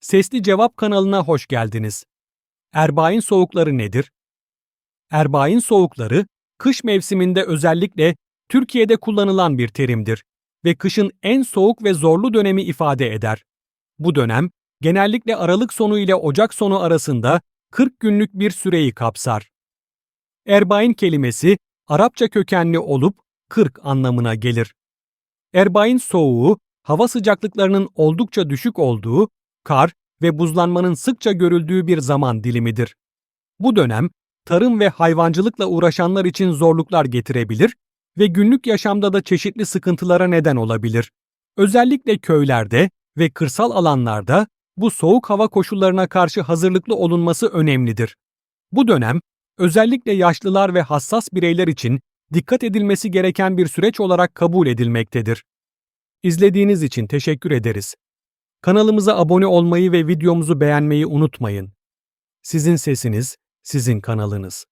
Sesli Cevap kanalına hoş geldiniz. Erbain soğukları nedir? Erbain soğukları, kış mevsiminde özellikle Türkiye'de kullanılan bir terimdir ve kışın en soğuk ve zorlu dönemi ifade eder. Bu dönem, genellikle Aralık sonu ile Ocak sonu arasında 40 günlük bir süreyi kapsar. Erbain kelimesi Arapça kökenli olup 40 anlamına gelir. Erbain soğuğu, hava sıcaklıklarının oldukça düşük olduğu, kar ve buzlanmanın sıkça görüldüğü bir zaman dilimidir. Bu dönem, tarım ve hayvancılıkla uğraşanlar için zorluklar getirebilir ve günlük yaşamda da çeşitli sıkıntılara neden olabilir. Özellikle köylerde ve kırsal alanlarda bu soğuk hava koşullarına karşı hazırlıklı olunması önemlidir. Bu dönem, özellikle yaşlılar ve hassas bireyler için dikkat edilmesi gereken bir süreç olarak kabul edilmektedir. İzlediğiniz için teşekkür ederiz. Kanalımıza abone olmayı ve videomuzu beğenmeyi unutmayın. Sizin sesiniz, sizin kanalınız.